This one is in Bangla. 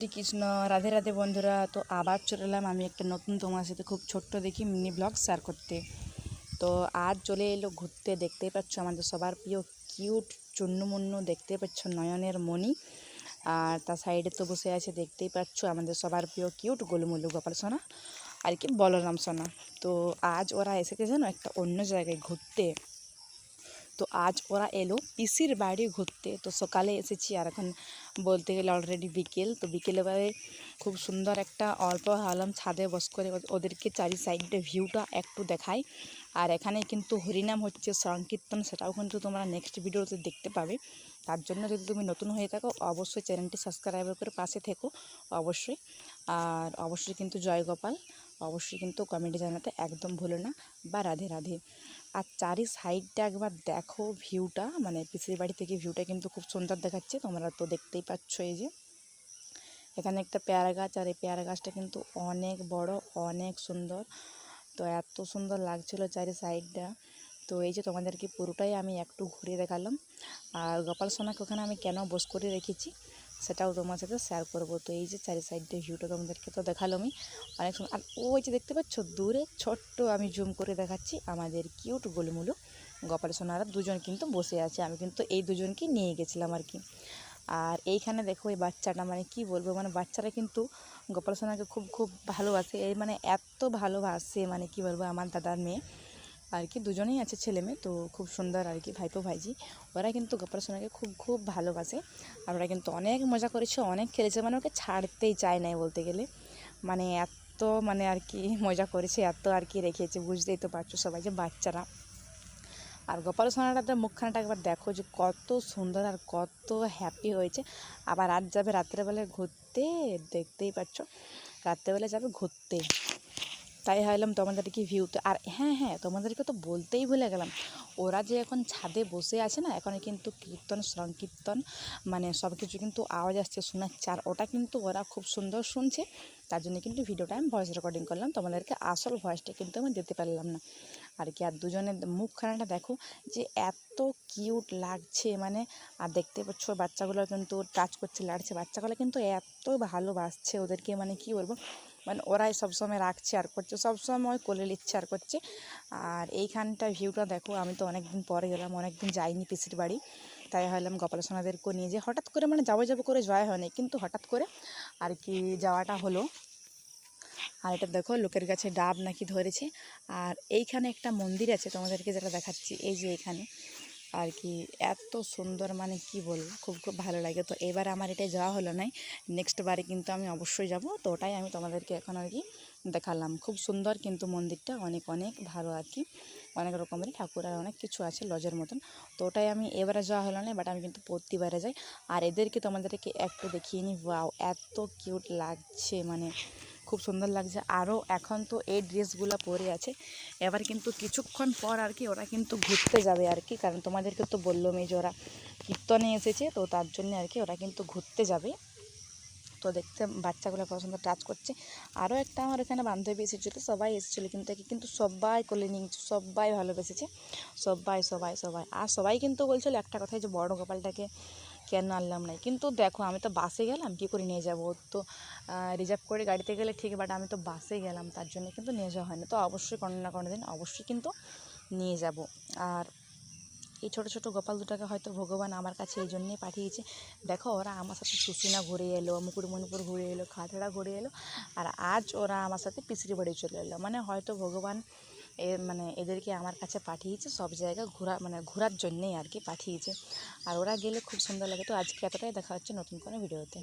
শ্রীকৃষ্ণ রাধে রাধে বন্ধুরা। তো আবার চলে এলাম আমি একটা নতুন তোমার সাথে খুব ছোট্ট দেখি মিনি ব্লগ শেয়ার করতে। তো আজ চলে এলো ঘুরতে, দেখতেই পাচ্ছ আমাদের সবার প্রিয় কিউট চুন্নমুন্নু দেখতে পাচ্ছ নয়নের মণি। আর তার সাইডে তো বসে আছে, দেখতেই পাচ্ছ আমাদের সবার প্রিয় কিউট গোলুমুলু গোপাল সোনা আর কি বলরাম সোনা। তো আজ ওরা এসেছে যেন একটা অন্য জায়গায় ঘুরতে। তো আজ ওরা এলো পিসির বাড়ি ঘুরতে। তো সকালে এসেছি আর এখন বলতে গেলে অলরেডি বিকেল। তো বিকেলবেলায় খুব সুন্দর একটা অল্প হালাম ছাদে বস করে ওদেরকে চারি সাইডে ভিউটা একটু দেখাই। আর এখানে কিন্তু হরিনাম হচ্ছে সংকীর্তন, সেটাও কিন্তু তোমরা নেক্সট ভিডিওতে দেখতে পাবে। তার জন্য যদি তুমি নতুন হয়ে থাকো, অবশ্যই চ্যানেলটি সাবস্ক্রাইব করে পাশে থেকো, অবশ্যই। আর অবশ্যই কিন্তু জয় গোপাল। অবশ্যই কিন্তু কমেন্টে জানাতে একদম ভুলো না। বা রাধে রাধে। আর চারি সাইডটা একবার দেখো ভিউটা মানে পিসির বাড়ি থেকে ভিউটা কিন্তু খুব সুন্দর দেখাচ্ছে, তোমরা তো দেখতেই পাচ্ছ এই যে। এখানে একটা পেয়ারা গাছ, আর এই পেয়ারা গাছটা কিন্তু অনেক বড়, অনেক সুন্দর। তো এত সুন্দর লাগছিল চারি সাইডটা তো এই যে তোমাদেরকে পুরোটাই আমি একটু ঘুরে দেখালাম। আর গোপাল সোনাকে ওখানে আমি কেন বস করে রেখেছি? সেটাও তোমার সাথে শেয়ার করব। তো এই যে চারি সাইডে ভিউটা তোমাদেরকে তো দেখালামই। অনেক সময় আর ওই যে দেখতে পাচ্ছ, দূরে ছোট্ট আমি জুম করে দেখাচ্ছি আমাদের কিউট গোলুমুলু। গোপাল সোনারা দুজন কিন্তু বসে আছে, আমি কিন্তু এই দুজনকে নিয়ে গেছিলাম আর কি। আর এইখানে দেখো এই বাচ্চাটা মানে কি বলব মানে বাচ্চারা কিন্তু গোপাল সোনাকে খুব খুব ভালোবাসে। এই মানে এত ভালোবাসে মানে কি বলব, আমার দাদার মেয়ে। আর কি দুজনেই আছে ছেলে মেয়ে, তো খুব সুন্দর আর কি ভাইপো ভাইজি। ওরা কিন্তু গোপাল সোনাকে খুব খুব ভালোবাসে। আর ওরা কিন্তু অনেক মজা করেছে, অনেক খেলেছে। মানে ওকে ছাড়তেই চায় নাই বলতে গেলে। মানে এত মানে আর কি মজা করেছে, এত আর কি রেখেছে, বুঝতেই তো পারছ সবাই যে বাচ্চারা। আর গোপাল সোনাটাতে মুখখানাটা একবার দেখো যে কত সুন্দর আর কত হ্যাপি হয়েছে। আবার আজ যাবে, রাত্রেবেলায় ঘুরতে, দেখতেই পাচ্ছ রাত্রেবেলা যাবে ঘুরতে। তাই ভাবলাম তোমাদেরকে ভিউতে আর হ্যাঁ হ্যাঁ তোমাদেরকে তো বলতেই ভুলে গেলাম। ওরা যে এখন ছাদে বসে আছে না এখন কিন্তু কীর্তন, সংকীর্তন মানে সব কিছু কিন্তু আওয়াজ আসছে শোনাচ্ছে আর ওটা কিন্তু ওরা খুব সুন্দর শুনছে। তার জন্য কিন্তু ভিডিওটা আমি ভয়েস রেকর্ডিং করলাম, তোমাদেরকে আসল ভয়েসটা কিন্তু আমি দিতে পারলাম না। আর কি, আর দুজনের মুখখানাটা দেখো যে এত কিউট লাগছে মানে আর দেখতে পাচ্ছ বাচ্চাগুলো কিন্তু টাচ করছে, লাড়ছে, বাচ্চাগুলো কিন্তু এত ভালোবাসছে ওদেরকে মানে কি বলব? মানে ওরাই সবসময় রাখছে আর করছে, সবসময় কোলে নিচ্ছে আর করছে। আর এইখানটা ভিউটা দেখো, আমি তো অনেক দিন পরে গেলাম অনেক দিন যাইনি পিসির বাড়ি। তাই হলাম গোপাল সোনাদেরকে নিয়ে যে হঠাৎ করে মানে যাব যাব করে যাওয়া হয়নি, কিন্তু হঠাৎ করে আর কি যাওয়াটা হলো। আর এটা দেখো, লোকের কাছে ডাব নাকি ধরেছে। আর এইখানে একটা মন্দির আছে তোমাদেরকে যেটা দেখাচ্ছি, এই যে এখানে আর কি এত সুন্দর মানে কি বলব, খুব খুব ভালো লাগে। তো এবার আমার এটা যাওয়া হলো নাই নেক্সট বারে কিন্তু আমি অবশ্যই যাব। তো ওটাই আমি তোমাদেরকে এখন আর কি দেখালাম। খুব সুন্দর কিন্তু মন্দিরটা, অনেক অনেক ভালো আর কি। অনেক রকমের ঠাকুর আর অনেক কিছু আছে লজের মতন। তো ওটাই আমি এবারে যাওয়া হলো না বাট আমি কিন্তু প্রতিবারে যাই। আর এদেরকে তোমাদেরকে একটু দেখিয়ে নিই ওয়াও এত কিউট লাগছে মানে খুব সুন্দর লাগছে। আরও এখন তো এই ড্রেসগুলো পরে আছে। এবার কিন্তু কিছুক্ষণ পর আর কি ওরা কিন্তু ঘুরতে যাবে আর কি। কারণ তোমাদেরকে তো বললাম এই যে ওরা কীর্তনে এসেছে, তো তার জন্য আর কি ওরা কিন্তু ঘুরতে যাবে। তো দেখতে বাচ্চাগুলো কত সুন্দর টাচ করছে। আরও একটা আমার এখানে বান্ধবী এসেছিল, সবাই এসেছিল কিন্তু একে কিন্তু সবাই কোলে নিয়েছে সবাই ভালোবেসেছে। সবাই সবাই সবাই। আর সবাই কিন্তু বলছিল একটা কথাই যে বড় গোপালটাকে কেন আনলাম না। কিন্তু দেখো, আমি তো বাসে গেলাম, কী করে নিয়ে যাব? তো রিজার্ভ করে গাড়িতে গেলে ঠিক বাট আমি তো বাসে গেলাম, তার জন্য কিন্তু নিয়ে যাওয়া হয়নি। তো অবশ্যই কোনো না কোনো দিন অবশ্যই কিন্তু নিয়ে যাব। আর এই ছোটো ছোটো গোপাল দুটাকে হয়তো ভগবান আমার কাছে এই জন্যেই পাঠিয়েছে। দেখো, ওরা আমার সাথে সুসিনা ঘুরে এলো, মুকুটমণিপুর ঘুরে এলো খাতড়া ঘুরে এলো, আর আজ ওরা আমার সাথে পিসিরি বাড়ি চলে এলো। মানে হয়তো ভগবান এ মানে এদেরকে আমার কাছে পাঠিয়েছে, সব জায়গা ঘোরা মানে ঘোরার জন্যেই আর কি পাঠিয়েছে। আর ওরা গেলে খুব সুন্দর লাগে। তো আজকে এতটাই। দেখা হচ্ছে নতুন কোনো ভিডিওতে।